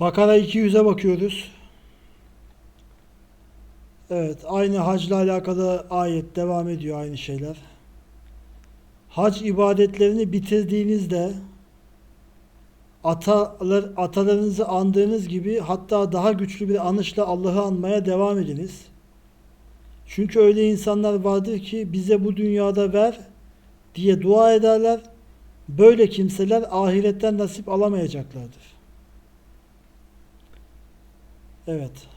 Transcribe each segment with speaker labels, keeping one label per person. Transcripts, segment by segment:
Speaker 1: Bakara 200'e bakıyoruz. Evet, aynı hacla alakalı ayet devam ediyor aynı şeyler. Hac ibadetlerini bitirdiğinizde atalar, atalarınızı andığınız gibi hatta daha güçlü bir anışla Allah'ı anmaya devam ediniz. Çünkü öyle insanlar vardır ki bize bu dünyada ver diye dua ederler. Böyle kimseler ahiretten nasip alamayacaklardır. Evet.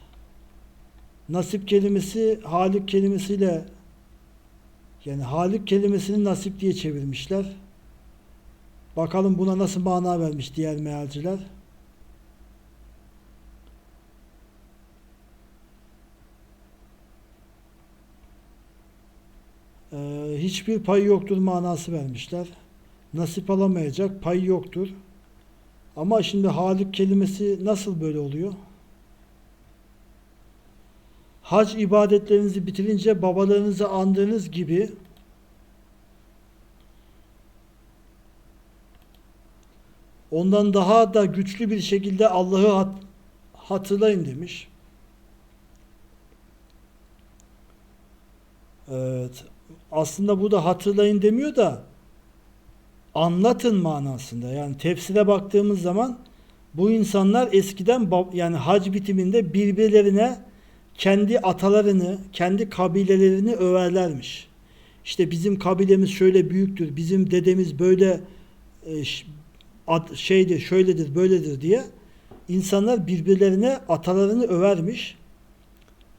Speaker 1: Nasip kelimesi Halik kelimesiyle yani Halik kelimesini nasip diye çevirmişler. Bakalım buna nasıl mana vermiş diğer mealciler. Ee, hiçbir pay yoktur manası vermişler. Nasip alamayacak, pay yoktur. Ama şimdi Halik kelimesi nasıl böyle oluyor? Hac ibadetlerinizi bitirince babalarınızı andığınız gibi ondan daha da güçlü bir şekilde Allah'ı hat- hatırlayın demiş. Evet. Aslında bu da hatırlayın demiyor da anlatın manasında. Yani tefsire baktığımız zaman bu insanlar eskiden yani hac bitiminde birbirlerine kendi atalarını, kendi kabilelerini överlermiş. İşte bizim kabilemiz şöyle büyüktür, bizim dedemiz böyle e, ş- ad- şeydir, şöyledir, böyledir diye insanlar birbirlerine atalarını övermiş.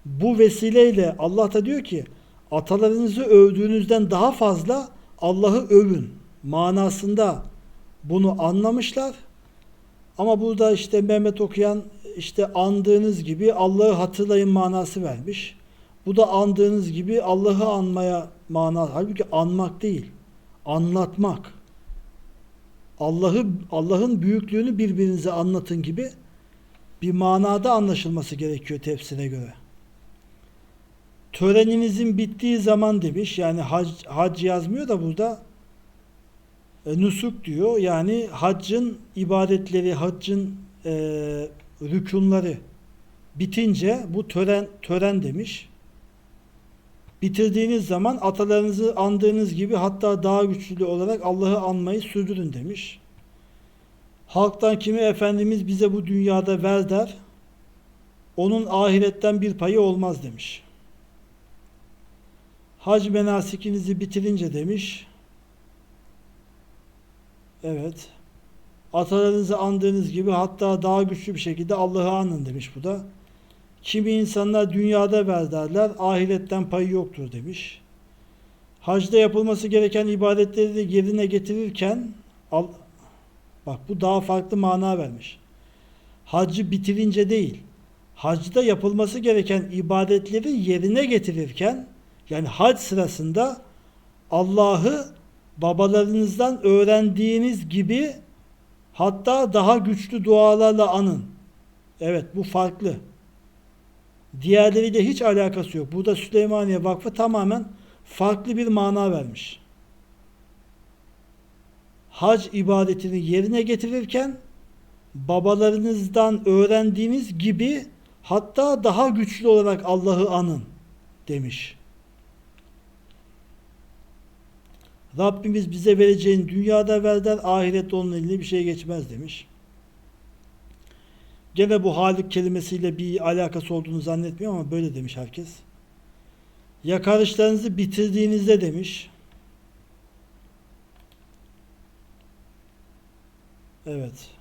Speaker 1: Bu vesileyle Allah da diyor ki atalarınızı övdüğünüzden daha fazla Allah'ı övün manasında bunu anlamışlar. Ama burada işte Mehmet okuyan işte andığınız gibi Allah'ı hatırlayın manası vermiş. Bu da andığınız gibi Allah'ı anmaya mana. Halbuki anmak değil, anlatmak. Allah'ı Allah'ın büyüklüğünü birbirinize anlatın gibi bir manada anlaşılması gerekiyor tefsire göre. Töreninizin bittiği zaman demiş. Yani hac, hac yazmıyor da burada e, nusuk diyor. Yani haccın ibadetleri, haccın e, rükunları bitince bu tören tören demiş. Bitirdiğiniz zaman atalarınızı andığınız gibi hatta daha güçlü olarak Allah'ı anmayı sürdürün demiş. Halktan kimi Efendimiz bize bu dünyada ver der, onun ahiretten bir payı olmaz demiş. Hac menasikinizi bitirince demiş. Evet. Atalarınızı andığınız gibi hatta daha güçlü bir şekilde Allah'ı anın demiş bu da. Kimi insanlar dünyada ver derler, ahiretten payı yoktur demiş. Hacda yapılması gereken ibadetleri de yerine getirirken al, bak bu daha farklı mana vermiş. Haccı bitirince değil, hacda yapılması gereken ibadetleri yerine getirirken yani hac sırasında Allah'ı babalarınızdan öğrendiğiniz gibi hatta daha güçlü dualarla anın. Evet bu farklı. Diğerleriyle hiç alakası yok. Burada Süleymaniye Vakfı tamamen farklı bir mana vermiş. Hac ibadetini yerine getirirken babalarınızdan öğrendiğiniz gibi hatta daha güçlü olarak Allah'ı anın demiş. Rabbimiz bize vereceğin dünyada ver der, ahirette onun eline bir şey geçmez demiş. Gene bu halik kelimesiyle bir alakası olduğunu zannetmiyorum ama böyle demiş herkes. Yakarışlarınızı bitirdiğinizde demiş. Evet.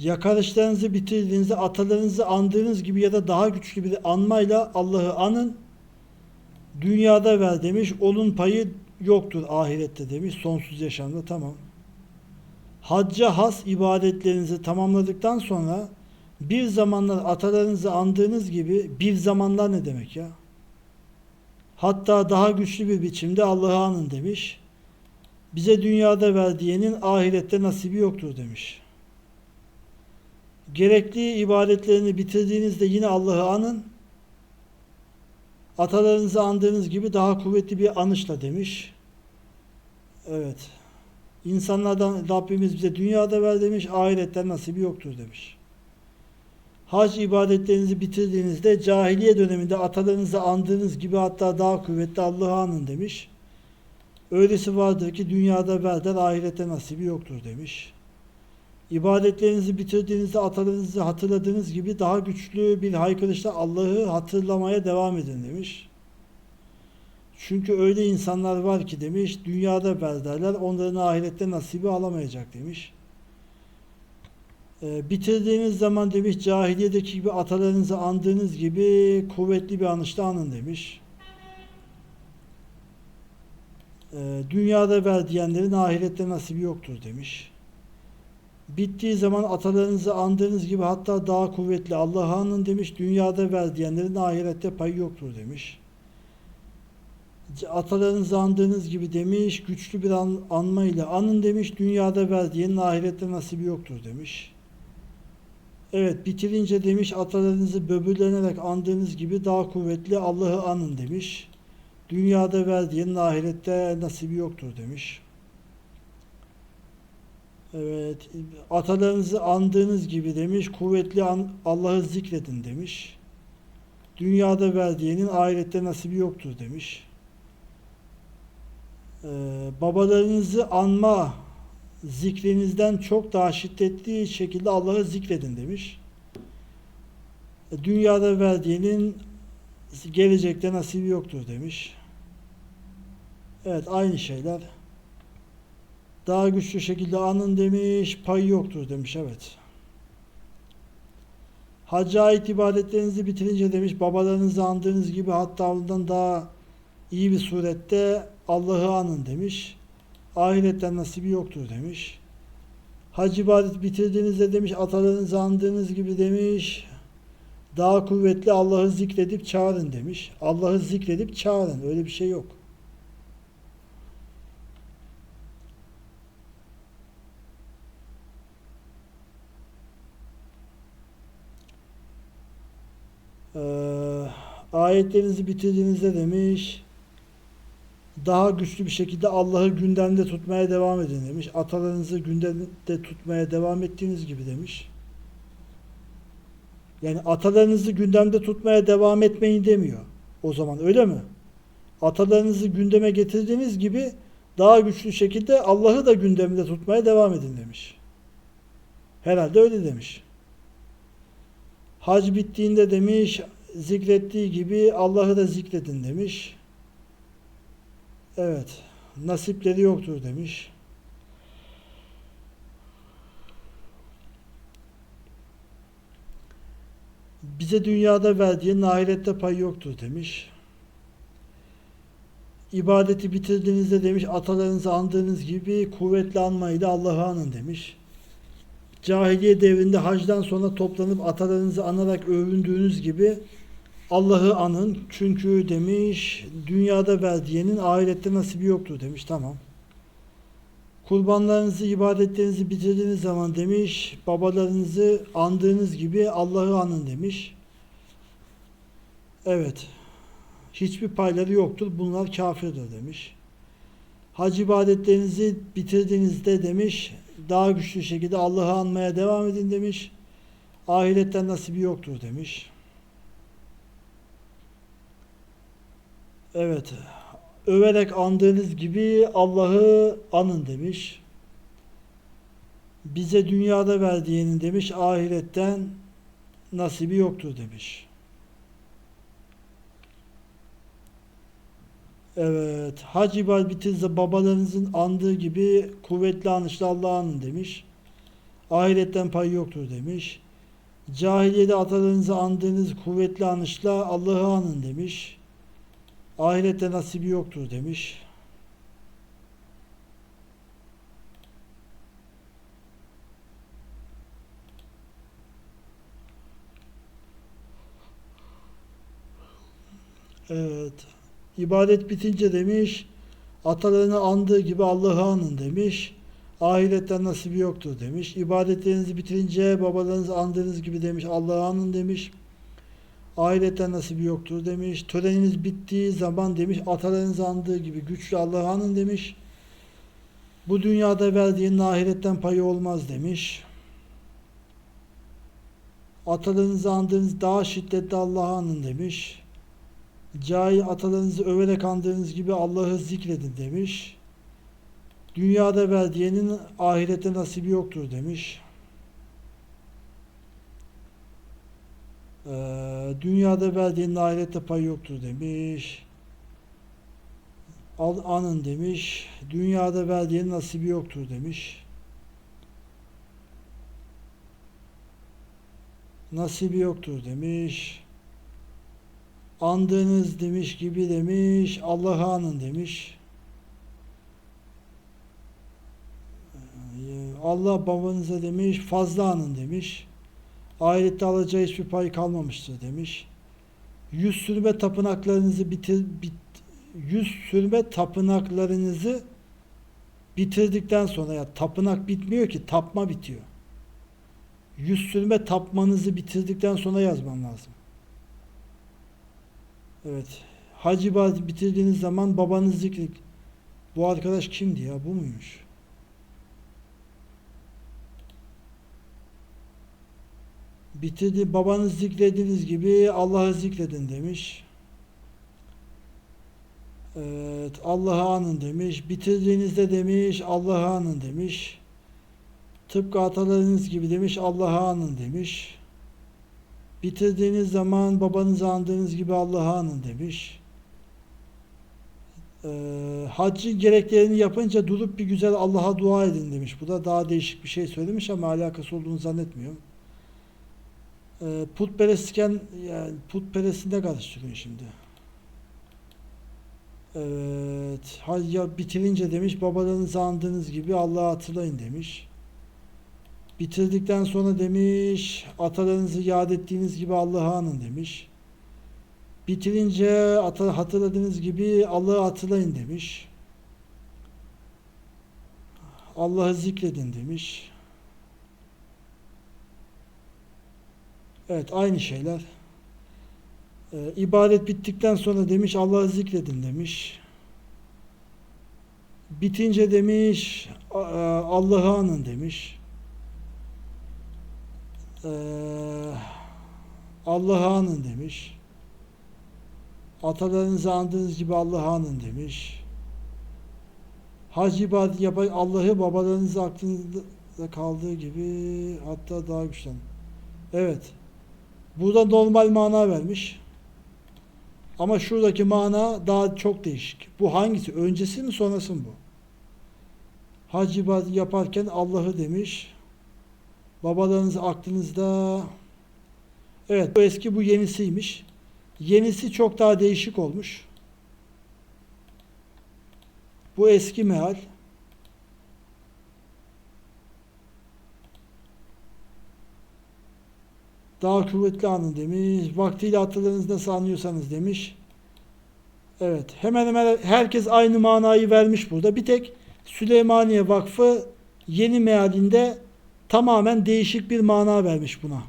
Speaker 1: Yakarışlarınızı bitirdiğinizde atalarınızı andığınız gibi ya da daha güçlü bir anmayla Allah'ı anın. Dünyada ver demiş. Onun payı yoktur ahirette demiş. Sonsuz yaşamda tamam. Hacca has ibadetlerinizi tamamladıktan sonra bir zamanlar atalarınızı andığınız gibi bir zamanlar ne demek ya? Hatta daha güçlü bir biçimde Allah'ı anın demiş. Bize dünyada verdiğinin ahirette nasibi yoktur demiş. Gerekli ibadetlerini bitirdiğinizde yine Allah'ı anın. Atalarınızı andığınız gibi daha kuvvetli bir anışla demiş. Evet. İnsanlardan Rabbimiz bize dünyada ver demiş, ahiretten nasibi yoktur demiş. Hac ibadetlerinizi bitirdiğinizde cahiliye döneminde atalarınızı andığınız gibi hatta daha kuvvetli Allah'ı anın demiş. Öylesi vardır ki dünyada verden ahirette nasibi yoktur demiş. İbadetlerinizi bitirdiğinizde atalarınızı hatırladığınız gibi daha güçlü bir haykırışla Allah'ı hatırlamaya devam edin demiş. Çünkü öyle insanlar var ki demiş, dünyada berderler, onların ahirette nasibi alamayacak demiş. Ee, bitirdiğiniz zaman demiş, cahiliyedeki gibi atalarınızı andığınız gibi kuvvetli bir anışla anın demiş. Ee, dünyada ver diyenlerin ahirette nasibi yoktur demiş. Bittiği zaman atalarınızı andığınız gibi hatta daha kuvvetli Allah'ı anın demiş. Dünyada ver diyenlerin ahirette payı yoktur demiş. Atalarınızı andığınız gibi demiş. Güçlü bir an, anma ile anın demiş. Dünyada ver diyenin ahirette nasibi yoktur demiş. Evet bitirince demiş atalarınızı böbürlenerek andığınız gibi daha kuvvetli Allah'ı anın demiş. Dünyada ver diyenin ahirette nasibi yoktur demiş. Evet, atalarınızı andığınız gibi demiş, kuvvetli Allah'ı zikredin demiş. Dünyada verdiğinin ahirette nasibi yoktur demiş. Ee, babalarınızı anma zikrinizden çok daha şiddetli şekilde Allah'ı zikredin demiş. E, Dünyada verdiğinin gelecekte nasibi yoktur demiş. Evet aynı şeyler. Daha güçlü şekilde anın demiş, payı yoktur demiş evet. Hacca ait ibadetlerinizi bitirince demiş, babalarınızı andığınız gibi hatta ondan daha iyi bir surette Allah'ı anın demiş. Ahiretten nasibi yoktur demiş. Hac ibadet bitirdiğinizde demiş, atalarınızı andığınız gibi demiş, daha kuvvetli Allah'ı zikredip çağırın demiş. Allah'ı zikredip çağırın, öyle bir şey yok. Ee, ayetlerinizi bitirdiğinizde demiş daha güçlü bir şekilde Allah'ı gündemde tutmaya devam edin demiş. Atalarınızı gündemde tutmaya devam ettiğiniz gibi demiş. Yani atalarınızı gündemde tutmaya devam etmeyin demiyor. O zaman öyle mi? Atalarınızı gündeme getirdiğiniz gibi daha güçlü şekilde Allah'ı da gündemde tutmaya devam edin demiş. Herhalde öyle demiş. Hac bittiğinde demiş, zikrettiği gibi Allah'ı da zikredin demiş. Evet, nasipleri yoktur demiş. Bize dünyada verdiğin ahirette pay yoktur demiş. İbadeti bitirdiğinizde demiş atalarınızı andığınız gibi kuvvetli anmayla Allah'ı anın demiş. Cahiliye devrinde hacdan sonra toplanıp atalarınızı anarak övündüğünüz gibi Allah'ı anın. Çünkü demiş dünyada verdiğinin ahirette nasibi yoktur demiş. Tamam. Kurbanlarınızı, ibadetlerinizi bitirdiğiniz zaman demiş babalarınızı andığınız gibi Allah'ı anın demiş. Evet. Hiçbir payları yoktur. Bunlar kafirdir demiş. Hac ibadetlerinizi bitirdiğinizde demiş daha güçlü şekilde Allah'ı anmaya devam edin demiş. Ahiretten nasibi yoktur demiş. Evet. Överek andığınız gibi Allah'ı anın demiş. Bize dünyada verdiğinin demiş ahiretten nasibi yoktur demiş. Evet. Hac ibadetinizi babalarınızın andığı gibi kuvvetli anışla Allah'ı anın demiş. Ahiretten pay yoktur demiş. Cahiliyede atalarınızı andığınız kuvvetli anışla Allah'ı anın demiş. Ahirette nasibi yoktur demiş. Evet. İbadet bitince demiş atalarını andığı gibi Allah'ı anın demiş. Ahiretten nasibi yoktur demiş. İbadetlerinizi bitirince babalarınızı andığınız gibi demiş. Allah'ı anın demiş. Ahiretten nasibi yoktur demiş. Töreniniz bittiği zaman demiş. Atalarınızı andığı gibi güçlü Allah'ı anın demiş. Bu dünyada verdiğin ahiretten payı olmaz demiş. Atalarınızı andığınız daha şiddetli Allah'ı anın demiş. Cahil atalarınızı överek andığınız gibi Allah'ı zikredin demiş. Dünyada verdiğinin ahirette nasibi yoktur demiş. Ee, dünyada verdiğinin ahirette payı yoktur demiş. Al, anın demiş. Dünyada verdiğinin nasibi yoktur demiş. Nasibi yoktur demiş. Andığınız demiş gibi demiş. Allah'ı anın demiş. Ee, Allah babanıza demiş fazla anın demiş. Ahirette alacağı hiçbir pay kalmamıştır demiş. Yüz sürme tapınaklarınızı bitir, bit, yüz sürme tapınaklarınızı bitirdikten sonra ya tapınak bitmiyor ki tapma bitiyor. Yüz sürme tapmanızı bitirdikten sonra yazman lazım. Evet. Hac ibadeti bitirdiğiniz zaman babanız zikri. Bu arkadaş kimdi ya? Bu muymuş? Bitirdi babanız zikrediniz gibi Allah'ı zikredin demiş. Evet, Allah'ı anın demiş. Bitirdiğinizde demiş Allah'ı anın demiş. Tıpkı atalarınız gibi demiş Allah'ı anın demiş. Bitirdiğiniz zaman babanızı andığınız gibi Allah'ı anın demiş. Ee, haccın gereklerini yapınca durup bir güzel Allah'a dua edin demiş. Bu da daha değişik bir şey söylemiş ama alakası olduğunu zannetmiyorum. Ee, putperestken yani putperestinde karıştırıyor şimdi. Evet. Hac ya bitirince demiş babalarınızı andığınız gibi Allah'ı hatırlayın demiş. Bitirdikten sonra demiş atalarınızı yad ettiğiniz gibi Allah'ı anın demiş. Bitirince hatırladığınız gibi Allah'ı hatırlayın demiş. Allah'ı zikredin demiş. Evet aynı şeyler. Ee, ibadet bittikten sonra demiş Allah'ı zikredin demiş. Bitince demiş a- Allah'ı anın demiş. Ee, Allah'ı anın demiş. Atalarınızı andığınız gibi Allah'ı anın demiş. Hac ibadet yapan Allah'ı babalarınızı aklınızda kaldığı gibi hatta daha güçlen. Evet. Burada normal mana vermiş. Ama şuradaki mana daha çok değişik. Bu hangisi? Öncesi mi sonrası mı bu? Hac yaparken Allah'ı demiş. Babalarınız aklınızda. Evet bu eski bu yenisiymiş. Yenisi çok daha değişik olmuş. Bu eski meal. Daha kuvvetli anın demiş. Vaktiyle hatırlarınız nasıl anlıyorsanız demiş. Evet. Hemen hemen herkes aynı manayı vermiş burada. Bir tek Süleymaniye Vakfı yeni mealinde tamamen değişik bir mana vermiş buna.